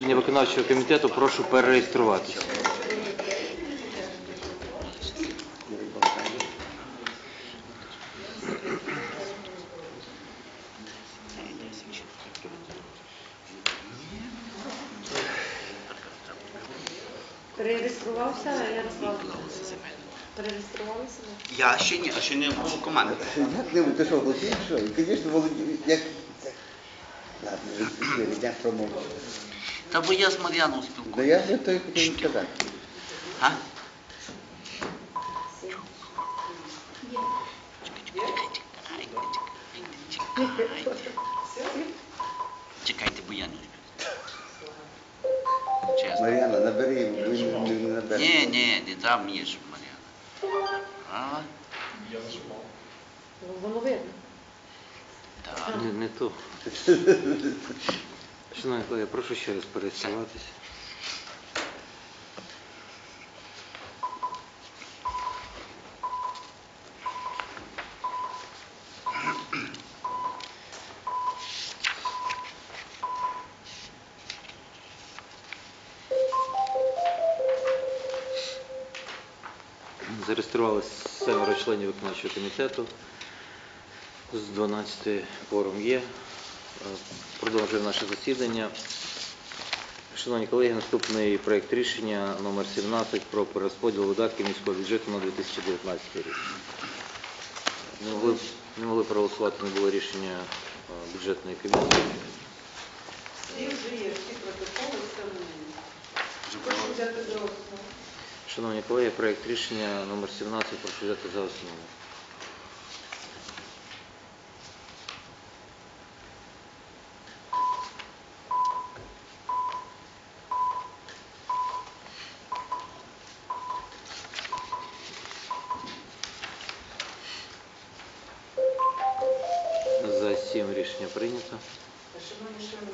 Виконавчого комітету прошу перереєструватися. Перереєструвався Ярослав? Перереєструвалися? Я ще ні, а ще не було команди. Як не ти що? І, звісно, володієш, як... Ладно, я промовчу. Та бо я з Мар'яною Да спілкуюся. я вже той хотів сказати. А? Чекайте, бо я не успів. Чесно. Мар'яна, набери його, він не, не набере. Ні, ні, не там мені, щоб Мар'яна. А? Ну, Воно видно. Так. Не, не то. Шановні колеги, прошу ще раз перереєструватися. Зареєструвалися семеро членів виконавчого комітету. З 12 форум є. Продовжуємо наше засідання. Шановні колеги, наступний проєкт рішення номер 17 про перерозподіл видатків міського бюджету на 2019 рік. Не могли, не могли проголосувати, не було рішення е, бюджетної комісії. Всі вже є, всі протоколи, все в. Прошу взяти за основу. Шановні колеги, проєкт рішення номер 17 прошу взяти за основу. За 7 рішення прийнято. Шановні члени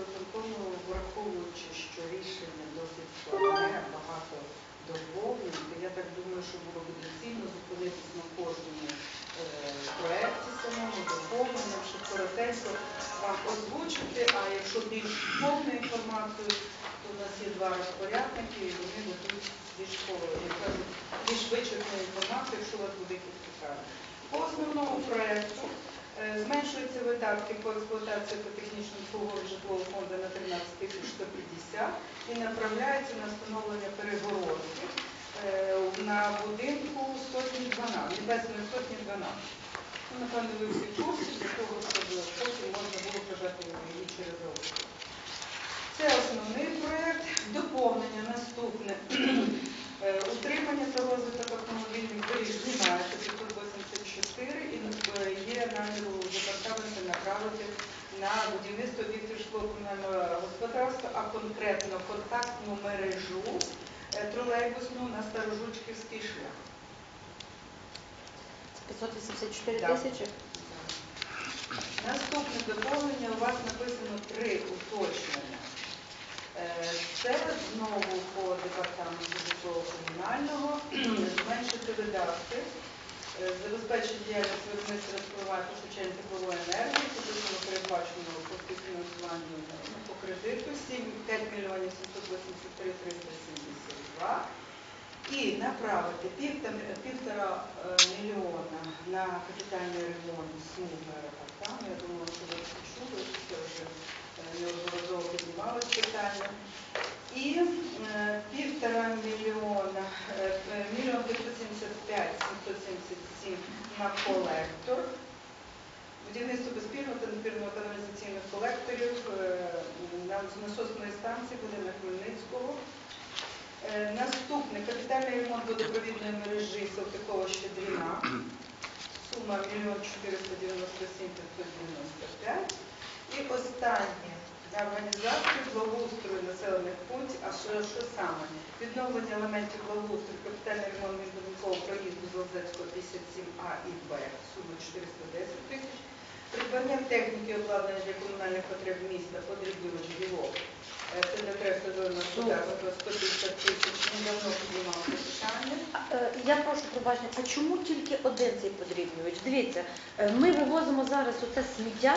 враховуючи, що рішення досить складне, багато доповнень, я так думаю, що було б доцільно зупинитись на кожному е, проекті самому, доповненням, щоб коротенько вам озвучити, а якщо більш повну інформацію, то у нас є два розпорядники, і вони дадуть більш більш вичерпну інформацію, якщо у вас буде якісь питання. По основному проекту Е, Зменшуються видатки по експлуатації та технічному обслуговуванню житлового фонду на 13 тисяч 150 і направляються на встановлення перегородки е, на будинку сотні 12, небесної сотні 12. Ну, напевно, ви всі курсі, для того, щоб потім можна було прожати її через аукціон. Це основний проєкт. Доповнення наступне. Е, Утримання та розвиток автомобільних доріг знімається 584 і е, є намір у департаменті направити на будівництво об'єктів житлово-комунального господарства, а конкретно контактну мережу е, тролейбусну на Старожучківський шлях. 584 Да. тисячі? Наступне доповнення у вас написано три уточнення. Е, Це знову по департаменту житлово-комунального зменшити видатки, е, забезпечити діяльність виробництва розпливати постачання теплової енергії, фізично передбачено по співфінансуванню ну, по кредиту 7, 5 мільйонів 783 372 і направити півтора, е, мільйона на капітальний ремонт смуги аеропортам. Я думаю, що ви це чули, це вже е, неодноразово піднімалось питання. І е, півтора мільйона, е, е, мільйон 575 777 на колектор. Будівництво безпільного та надпірного каналізаційних колекторів на насосної станції буде на Хмельницького. Наступний капітальний ремонт водопровідної мережі Салтикова-Щедріна. Сума 1 497 595. І останнє на організацію благоустрою населених пунктів, а що, що саме? Відновлення елементів благоустрою, капітальний ремонт міжбудинкового проїзду з Лозецького 57А і Б, сума 410 тисяч. Придбання техніки обладнання для комунальних потреб міста, подрібнювач білок. Е, Це для креслового господарства 150 тисяч. Недавно піднімали це питання. Е, Я прошу пробачення, а чому тільки один цей подрібнювач? Дивіться, е, ми вивозимо зараз оце сміття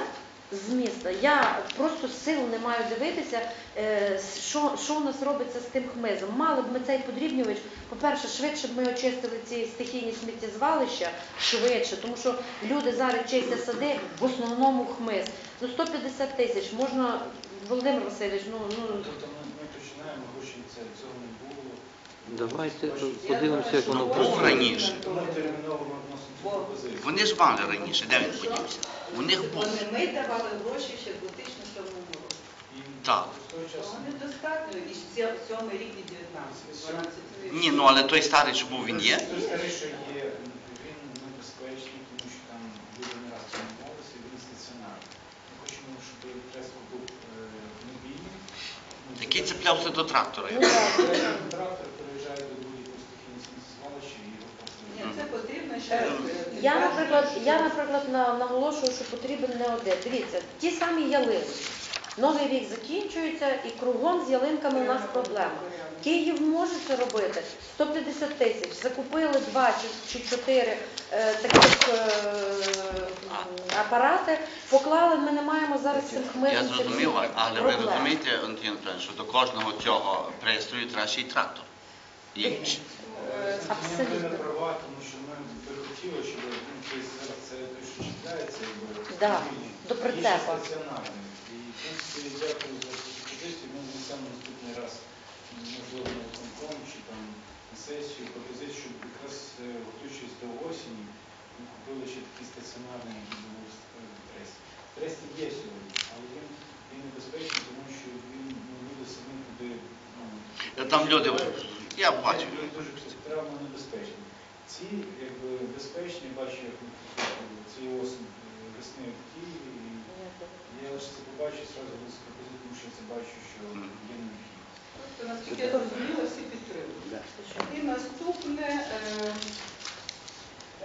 з міста. Я просто сил не маю дивитися, е, що, що у нас робиться з тим хмизом. Мали б ми цей подрібнювач, по-перше, швидше б ми очистили ці стихійні сміттєзвалища, швидше, тому що люди зараз чистять сади, в основному хмиз. Ну 150 тисяч можна, Володимир Васильович, ну, ну Тобто ми, ми починаємо, хочеться, цього не було. Давайте подивимося, як воно працює. раніше. Вони ж мали раніше, де він подівся? У них був. Ми давали гроші ще в 2007 році. Так. Того недостатньо. І сьо- рік і 19, Ні, ну але той старий, що був, він є. Той старий, що є, він небезпечний, тому що там люди не раз травмувалися, і він стаціонарний. Ми хочемо, щоб треско був е, мобільний. Який цеплявся до трактора. Ну. Трактор переїжджає до будь-якого стихійного сміттєзвалища і його Ні, це потрібно ще Е, раз. Я, наприклад, я, наприклад, на- наголошую, що потрібен не один. Дивіться, ті самі ялинки. Новий рік закінчується і кругом з ялинками у нас проблема. Київ може це робити. 150 тисяч. Закупили два чи, чи чотири е, таких е, апарати, поклали, ми не маємо зараз цим хмизом. Я зрозумів, цим але ви проблем. розумієте, Антон Анатолійович, що до кожного цього пристрою треба ще й трактор. Абсолютно. Права, тому що ми би щоб ну, це те, що чіпляється, якби Да, до ще прицепа. І в принципі дякую за цю пропозицію. Ми внесемо наступний раз, можливо, на виконком чи там на сесію пропозицію, щоб якраз е, готуючись до осені, ми купили ще такий стаціонарний трес. Трестик є сьогодні, але він, він небезпечний, тому що він ну, люди самі туди. Ну, Там люди, я бачу. Він дуже травма небезпечні. Ці якби безпечні, бачу, як ми цієї осінь е, весни в Києві. І я лише це зразу був пропозицію, тому що я це бачу, що є необхідність. Тобто, наскільки я зрозуміла, всі підтримують. І наступне е,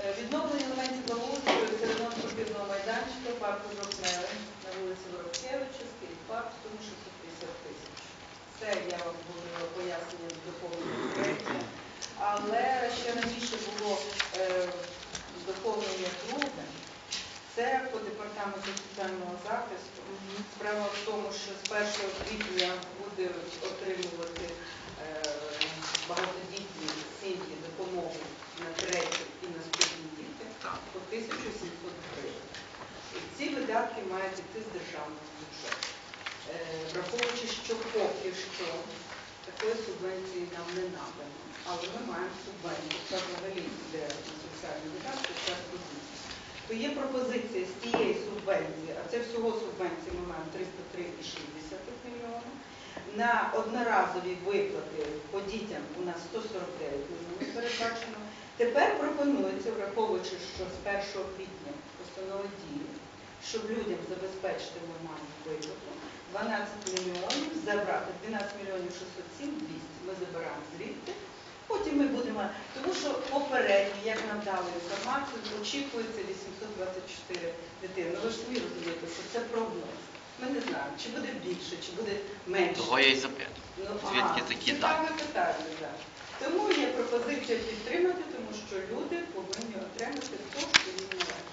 е, відновлення елементів благоустрою середнього спортивного майданчика парку Жовтневий на вулиці Воробкевича, Скільки парк, тому 650 тисяч. Це я вам говорила пояснення в доповненому проєкті. Але ще раніше було е, доповнення друге. Це по департаменту соціального захисту. Справа в тому, що з 1 квітня буде отримувати е, багатодітні сім'ї допомогу на треті і наступні діти по 1700 гривень. Ці видатки мають йти з державного бюджету. Е, Враховуючи, що поки що такої субвенції нам не надано, але ми маємо субвенцію, це взагалі йде на соціальні видатки, це позиція. То є пропозиція з тієї субвенції, а це всього субвенції ми маємо 303,6 мільйона. На одноразові виплати по дітям у нас 149 мільйонів передбачено. Тепер пропонується, враховуючи, що з 1 квітня постанова діє, щоб людям забезпечити нормальну виплату, 12 мільйонів забрати, 12 мільйонів 607, 200 ми забираємо звідти. Потім ми будемо, тому що попередньо, як нам дали інформацію, очікується 824 дитини. Ну ви ж самі розумієте, що це прогноз. Ми не знаємо, чи буде більше, чи буде менше. Того я й запитав. Ну, Звідки а, такі цікаве питання, так. Тому є пропозиція підтримати, тому що люди повинні отримати те, що їм належить.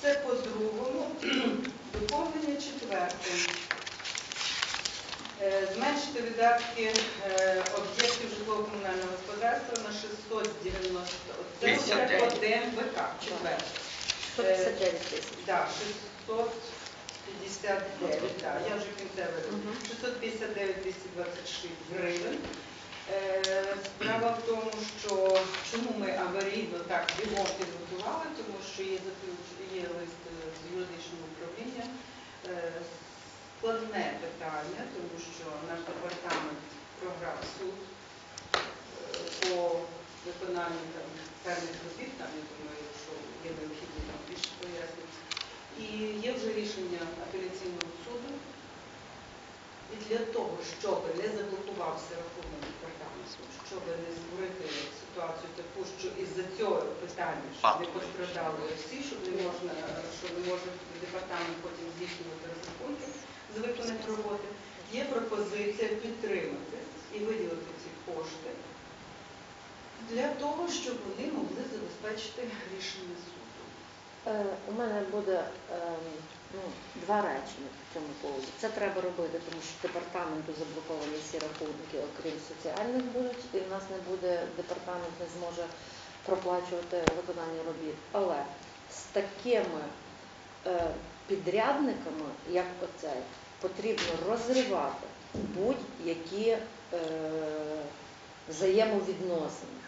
Це по-другому. Доповнення четверте. Е, Зменшити видатки е, об'єктів житлово-комунального господарства на 690. Це вже 59. по ДМВК, 159 тисяч. 659, так, я вже кінцеве. 659 226 гривень. Е, Справа в тому, що чому ми аварійно так бігом підготували, тому що є є лист з юридичного управління. Складне питання, тому що наш департамент програв суд е, по виконанню там певних робіт, там я думаю, що є необхідні там більше пояснень. І є вже рішення апеляційного суду. І для того, щоб не заблокувався рахунок департаменту, щоб не створити ситуацію таку, що із-за цього питання, щоб не Патовий. пострадали всі, щоб не можна, що не може департамент потім здійснювати розрахунки з виконаних роботи, є пропозиція підтримати і виділити ці кошти для того, щоб вони могли забезпечити рішення суду. Е, У мене буде ем, ну, два речення в цьому поводі. Це треба робити, тому що департаменту заблоковані всі рахунки, окрім соціальних будуть, і в нас не буде, департамент не зможе проплачувати виконання робіт. Але з такими е, підрядниками, як оцей, потрібно розривати будь-які е, взаємовідносини.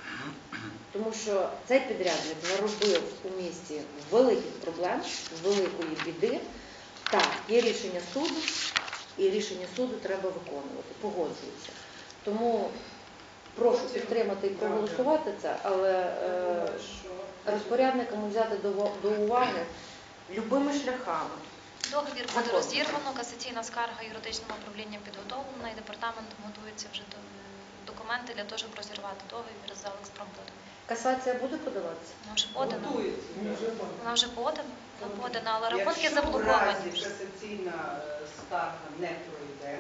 Тому що цей підрядник наробив у місті великих проблем, великої біди. Так, є рішення суду, і рішення суду треба виконувати, погоджуюся. Тому прошу підтримати і проголосувати це, але е, розпорядникам взяти до, до уваги любими шляхами. Договір буде розірвано, касаційна скарга юридичним управлінням підготовлена і департаментом готується вже до документи для того, щоб розірвати договір з Алекспромбудом. Касація буде подаватися? Вона вже подана. Готується. Вона вже подана, вона подана, але рахунки Якщо в заблоковані. разі вже. касаційна е, скарга не пройде,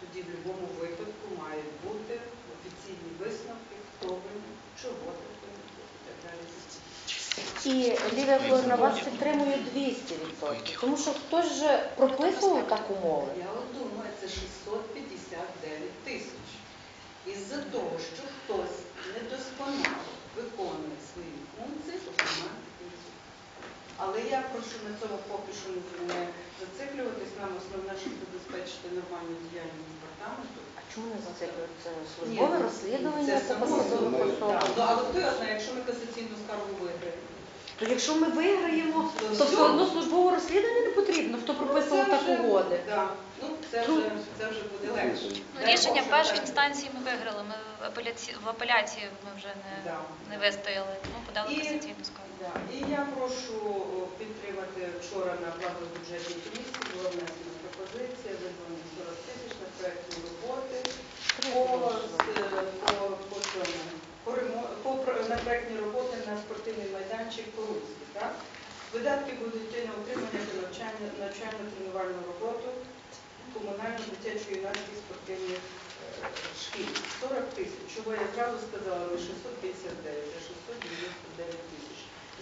тоді в будь-якому випадку мають бути офіційні висновки, хто винен, чого винен і так далі. І Лілія Флорівна вас підтримує 200%, тому що хтось же прописував так умови. Я думаю, це 659 тисяч. Із-за того, що хтось недосконало виконує свої функції, то функцію. Але я прошу на цьому поки що не зациклюватись. Нам основне, щоб забезпечити нормальну діяльність департаменту. Чому не зациклюється службове розслідування це само посадових. Ну, але хто його знає, якщо ми касаційну скаргу виграємо? То якщо ми виграємо, То то все. одно службове розслідування не потрібно, хто прописував Це так угоди. Да. Ну, це вже, це вже буде легше. Ну, рішення першій інстанції ми виграли. Ми в апеляції, в апеляції ми вже не, Да. не вистояли, тому подали І- касаційну скаргу. Да. І я прошу підтримати вчора на бюджетній комісії була внесена пропозиція, виділені 40 тисяч на проєктні роботи по, з- по, по, по, по, на проєктні роботи на спортивний майданчик Поруцький. Так? Видатки будуть йти на утримання та навчання, навчально-тренувальну роботу комунально-дитячо-юнацьких спортивних е, шкіл. 40 тисяч. Чого я зразу сказала, не 659, а 699 тисяч.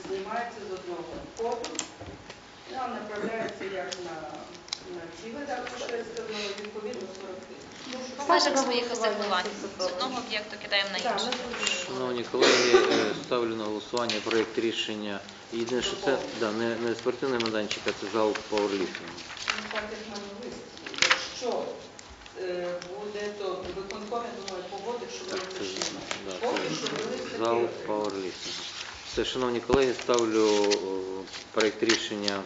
Знімається з одного коду, ну, направляється як на, на ті видатки, що відповідно 40 тисяч. В межах своїх асигнувань. З одного об'єкту кидаємо на інший. Шановні колеги, е, ставлю на голосування проєкт рішення. Єдине, що це да, не, не спортивний майданчик, а це зал пауерліфтингу. Ну, так як. Якщо е, буде, то виконком, я думаю, погодить, що Так, це, да, Поки це що велися зал пауерліфтингу. Все, шановні колеги, ставлю о, проєкт рішення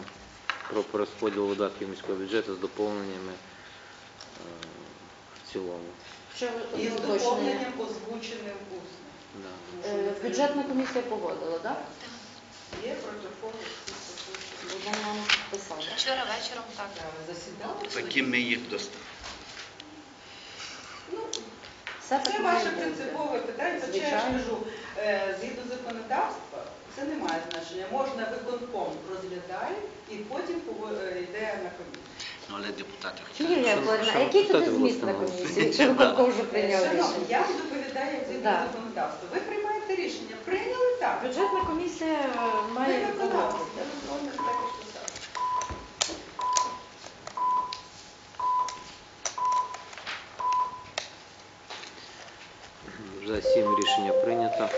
про перерозподіл видатків міського бюджету з доповненнями е, в цілому. Ще І з уточнення. доповненням озвученим усно. Да. Е, Бюджетна комісія погодила, так? Є озвучені. Будемо вам писати. Вчора вечором так. Засідали? Такі ми їх достали. Ну, Все Це ваше бути. принципове питання, хоча я ж Звичайно. кажу, е, згідно законодавства, це не має значення. Можна виконком розглядає і потім е, йде на комісію. Ну, але депутати Ні, хотіли. Лілія Що- а який тут зміст на комісії, якщо виконком вже прийняв Шановні, рішення? я доповідаю як згідно Да. законодавства. Ви приймаєте рішення, прийняли так. Бюджетна комісія е, має виконавця. ви виконуєте так, і що так. За сім рішення прийнято.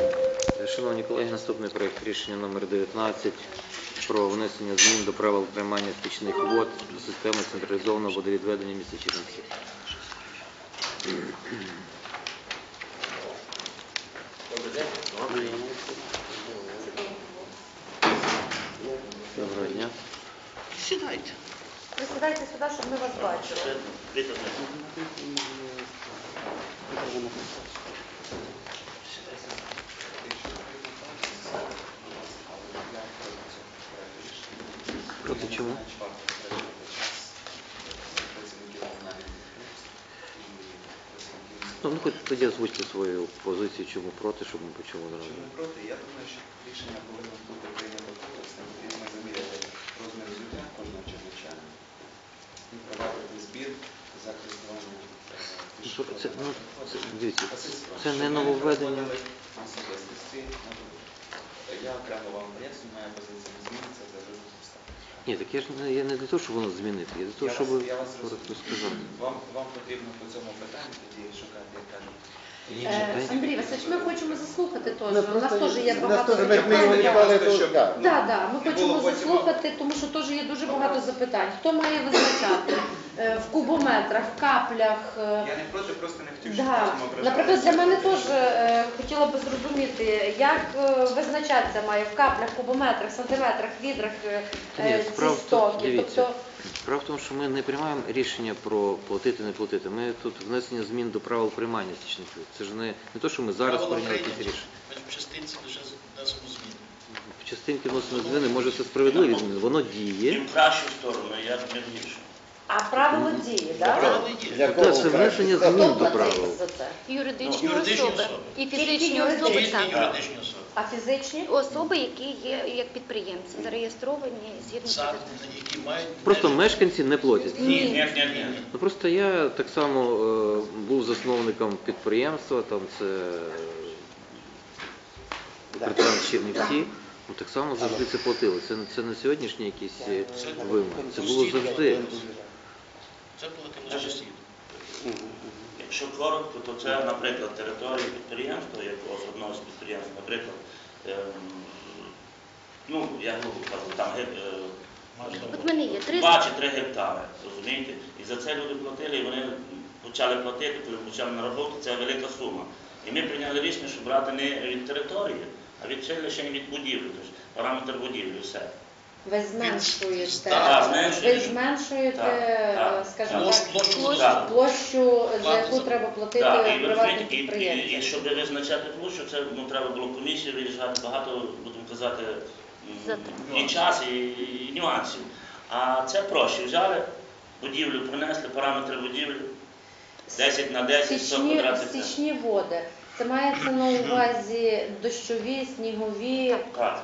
Е, Шановні колеги, наступний проєкт рішення номер 19 про внесення змін до правил приймання стічних вод до системи централізованого водовідведення міста Чернівці. Доброго дня. Сідайте. Ви сідайте сюди, щоб ми вас бачили. Проти чому? Ну, ну, хоч тоді озвучте свою позицію, чому проти, щоб ми почули одразу. Чому проти? Я думаю, що рішення повинно бути прийнято комплексно. Потрібно заміряти розмір взуття кожного чернівчана і проводити збір за користування е, Це, ну, це, дивіться, це не нововведення. особистості. Я окремо вам поясню, моя позиція не зміниться, це. Ні, так я ж не, я не для того, щоб воно змінити, я для того, Я щоб вас- я вас коротко розумію. сказати. Вам, вам потрібно по цьому питанню тоді шукати, як кажуть. Андрій Васильович, ми хочемо заслухати теж. Ну, У нас теж є багато запитань. да. ну, Так, так, ми хочемо заслухати, тому що теж є дуже багато запитань. Хто має визначати е, в кубометрах, в каплях? е, Я не проти, просто не хотів, щоб Да. Наприклад, для мене теж е, хотіла би зрозуміти, як е, визначатися має в каплях, кубометрах, сантиметрах, відрах е, е, ці стоки. Тобто, Справа в тому, що ми не приймаємо рішення про платити, не платити. Ми тут внесення змін до правил приймання стічників. Це ж не, не то, що ми зараз Правила прийняли якісь рішення. Ми в частинці лише внесемо зміни. В частинки вносимо зміни, може це справедливі зміни, воно діє. Тим в кращу сторону, я не в гіршу. А правило дії, так? Для кого це внесення змін до правил. Юридичні, юридичні особи. особи. І фізичні особи так. юридичні особи. А фізичні? Особи, які є як підприємці, зареєстровані згідно з які мають... Просто мешканці не платять. Ні, ні, ні, ні. Ну просто я так само е, був засновником підприємства, там це підприємство Чернівці. Ну так само завжди це платили. Це, це не сьогоднішні якісь е, вимоги. Це було завжди. Це платимо постійно. Якщо коротко, то це, наприклад, територія підприємства, якогось одного з підприємств, наприклад, ем, ну, я грубо кажу, там е, От мене є 300 два чи три гектари, розумієте? І за це люди платили, і вони почали платити, коли почали на роботу, це велика сума. І ми прийняли рішення, що брати не від території, а від ще лише від будівлі, тобто параметр будівлі, все. Ви зменшуєте, Так, ви зменшуєте, Так, так. е, скажімо так, площу площу. Площу, за Плату яку за- треба платити Так, і, ви приватним і, і, і підприємцям. щоб визначати площу, це ну, треба було комісію виїжджати, багато, будемо казати, м, і час, і, і нюансів. А це проще. Взяли будівлю, принесли параметри будівлі, 10 на 10, 100 Стічні, квадратних метрів. стічні води. Це мається на увазі дощові, снігові, Так.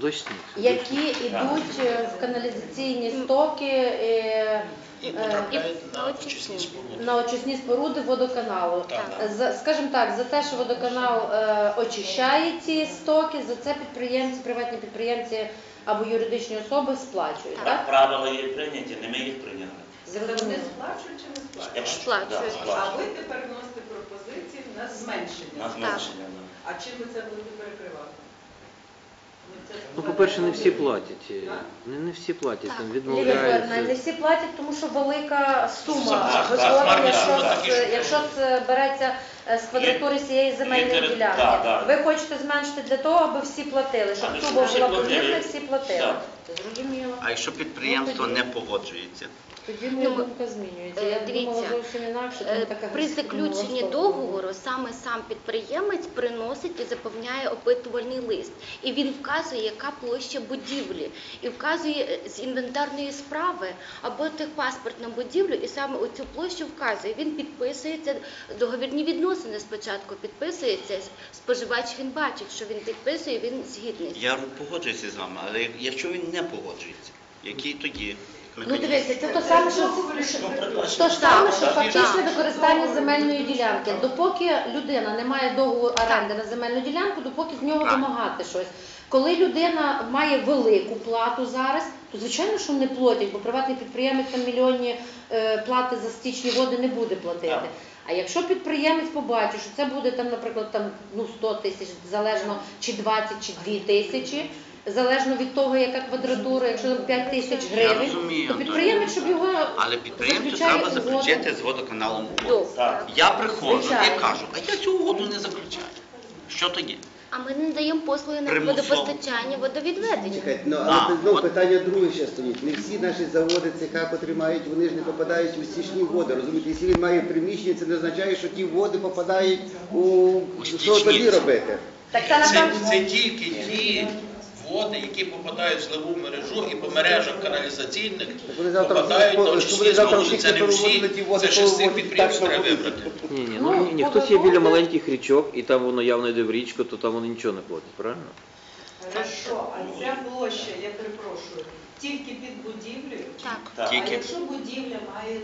Сніг. які йдуть е, в каналізаційні стоки е, І е, потрапляють на очисні. споруди. на очисні споруди водоканалу. Так. За, скажімо так, за те, що водоканал е, очищає ці стоки, за це підприємці, приватні підприємці або юридичні особи сплачують. Так. Так? Правила є прийняті, не ми їх прийняли. Вони сплачують чи не сплачують? Сплачують. да, А ви тепер вносите пропозиції на зменшення. На зменшення. А чим ви це будете перекривати? Це Ну, по-перше, не всі платять. е, Не, не всі платять, там Лілія не відмовляються. всі платять, тому що велика сума виходить, так, якщо, так. якщо це береться е, з квадратури цієї земельної тери- ділянки. Ви хочете зменшити для того, аби всі платили, щоб Аби сума всі була платили. всі платили. Так. Зрозуміло. А якщо підприємство Ну, не погоджується? Тоді моя Ну, думка змінюється. е, Я дивіться, думала зовсім інакше, Е, тому така При заключенні договору саме сам підприємець приносить і заповняє опитувальний лист. І він вказує, яка площа будівлі, і вказує е, з інвентарної справи або техпаспорт на будівлю, і саме оцю площу вказує. Він підписується, договірні відносини спочатку підписується. Споживач він бачить, що він підписує, він згідний. Я погоджуюся з вами, але якщо він не погоджується, який тоді Ну дивіться, це то саме, що Ну, то ж саме, що фактичне використання земельної ділянки. Допоки людина не має договору оренди на земельну ділянку, допоки з нього вимагати щось. Коли людина має велику плату зараз, то звичайно, що не платять, бо приватний підприємець там мільйонні е, плати за стічні води не буде платити. А якщо підприємець побачить, що це буде там, наприклад, там ну 100 тисяч, залежно чи 20, чи 2 тисячі, залежно від того, яка квадратура, якщо там 5 тисяч гривень, розумію, то підприємець, щоб його Але підприємцю заключає треба угоду. заключити з водоканалом угоду. Так. так. Я приходжу Звичайно. і кажу, а я цю угоду не заключаю. Що тоді? А ми не даємо послуги на Примусово. водопостачання, водовідведення. Чекайте, ну, А, але ну, от- питання друге ще стоїть. Не всі наші заводи ЦК, котрі мають, вони ж не попадають у стічні води. Розумієте, якщо він має приміщення, це не означає, що ті води попадають у що стічні. тоді робити. Так це Це, це тільки ті води, які попадають в зливу мережу і по мережах каналізаційних вони попадають на очисні всі Це не всі, це ще з цих підприємств треба вибрати. Ні, ні, Ну, ну ні, ні, хтось є біля маленьких річок, і там воно явно йде в річку, то там вони нічого не платять, правильно? Хорошо, а ця площа, я перепрошую, Тільки під будівлею? Так. Так. А якщо будівля має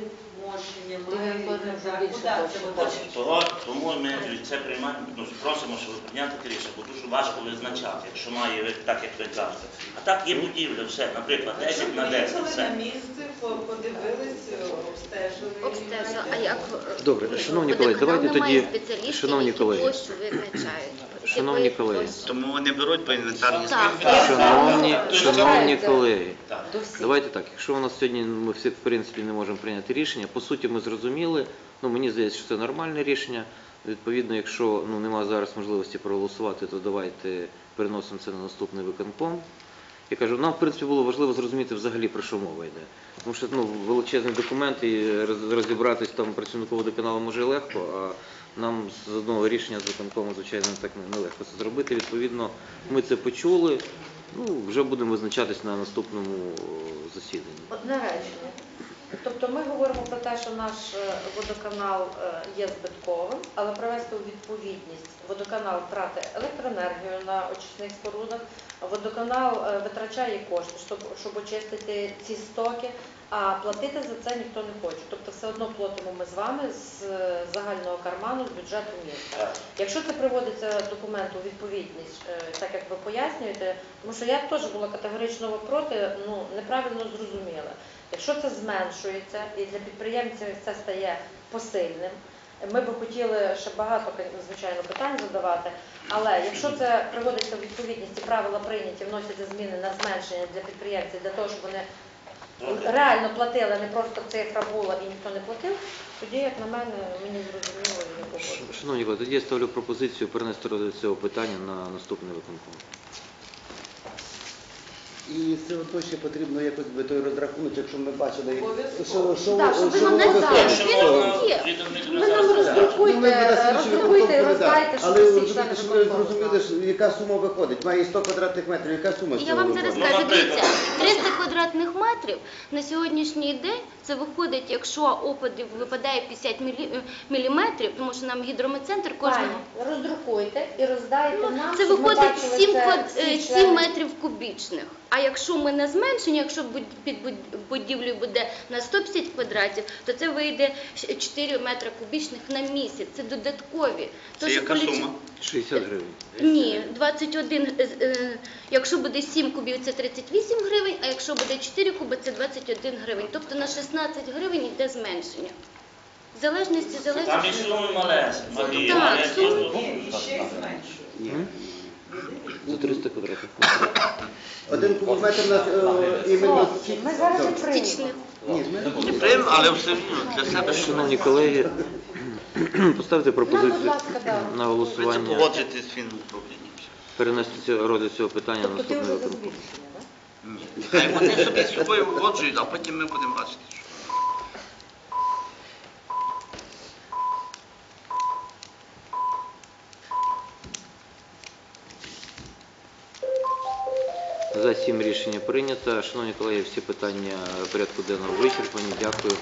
мощення, має Ми будемо так, більше куди це точно. буде? Того, тому ми це приймаємо, ну, просимо, щоб ви прийняти таке рішення, бо дуже важко визначати, якщо має ви- так, як ви кажете. А так є будівля, все, наприклад, 10 на 10, Приїхали все. на місце, по- подивились, обстежили. Обстежу. А як Добре, ну, шановні колеги, давайте має тоді, спеціалістів, шановні які колеги. площу визначають. Шановні колеги. Тому вони беруть по інвентарній Так. Шановні, шановні колеги, Так. До всіх. давайте так. Якщо у нас сьогодні ми всі в принципі не можемо прийняти рішення, по суті, ми зрозуміли. Ну мені здається, що це нормальне рішення. Відповідно, якщо ну немає зараз можливості проголосувати, то давайте переносимо це на наступний виконком. Я кажу, нам в принципі було важливо зрозуміти взагалі про що мова йде. Тому що ну, величезний документ і роз- розібратись там працівнику водоканалу може і легко, а нам з одного рішення з виконкому, звичайно, так не- нелегко це зробити. Відповідно, ми це почули. Ну, вже будемо визначатись на наступному засіданні. Одне речення. Тобто ми говоримо про те, що наш е, водоканал е, є збитковим, але привести у відповідність водоканал тратить електроенергію на очисних спорудах, водоканал е, витрачає кошти, щоб, щоб очистити ці стоки, а платити за це ніхто не хоче. Тобто все одно платимо ми з вами з е, загального карману, з бюджету міста. Якщо це приводиться документ у відповідність, е, так як ви пояснюєте, тому що я теж була категорично проти, ну неправильно зрозуміла. Якщо це зменшується і для підприємців це стає посильним, ми би хотіли ще багато звичайно питань задавати. Але якщо це приводиться в відповідність і правила прийняті, вносяться зміни на зменшення для підприємців для того, щоб вони реально платили, не просто цифра була і ніхто не платив, тоді, як на мене, мені зрозуміло і не Шановні колеги, тоді я ставлю пропозицію перенести розгляд цього питання на наступний виконком. І з цього ще потрібно якось би той розрахунок, якщо ми бачили, що, що, Так, щоб ви нам не виходить. знали. Він є. Ви нам. Ну, роздрукуйте, роздрукуйте і Але ви зрозуміли, що яка сума виходить. Має 100 квадратних метрів, яка сума з Я цього вам зараз виходить? скажу, Ну, дивіться, 300 квадратних метрів на сьогоднішній день це виходить, якщо опадів випадає 50 мілі- е, міліметрів, тому що нам гідрометцентр кожного. Пані, роздрукуйте і роздайте нам, це щоб ми виходить бачили 7, це всі е, члени. 7 метрів кубічних. А якщо ми на зменшення, якщо буд- під буд- будівлею буде на 150 квадратів, то це вийде щ- 4 метри кубічних на місяць. Це додаткові. Це Тож яка поліч- сума? 60 гривень. Ні, 21, е, е, якщо буде 7 кубів, це 38 гривень, а якщо буде 4 куби, це 21 гривень. Тобто на 16 гривень йде зменшення. В залежності, Там і залежності. суми малесенькі, Так, суми І ще. М? За 300 квадратних метрів. Один кубометр на е, іменно... Ми зараз не Фактичних. приймемо. Ні, ми Не прийм, але все рівно для себе Шановні колеги, поставте Нам, будь пропозицію ласка, да. на ви це голосування погоджуєте з фінуправлінням. перенести цього- розгляд цього питання на Тобто ти наступний вже за виконком. збільшення, так? Ні. Хай вони собі з собою погоджують, а потім ми будемо бачити. що. За сім рішення прийнято. Шановні колеги, всі питання порядку денного вичерпані. Дякую.